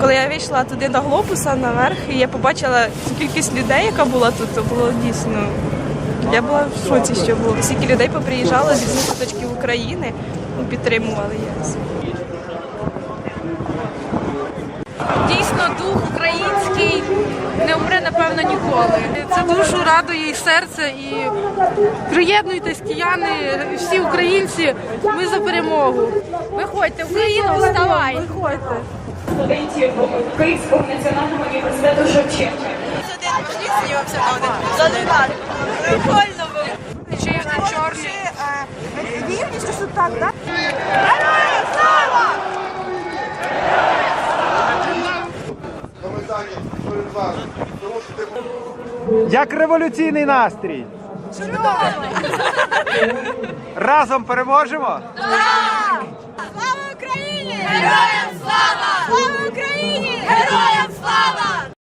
Коли я вийшла туди до глобуса наверх, і я побачила кількість людей, яка була тут, то було дійсно. Я була в шоці, що було. Скільки людей поприїжджало з різних куточків України, ну, підтримували ЄС. Дійсно, дух український напевно, ніколи. Це душу радує і серце. І приєднуйтесь, кияни, всі українці. Ми за перемогу. Виходьте, Україна, вставай! Виходьте. студентів Київського національного університету Шевченка. Прикольно було. Чи чорний? Рівність, що так, так? Як революційний настрій? Разом переможемо? Слава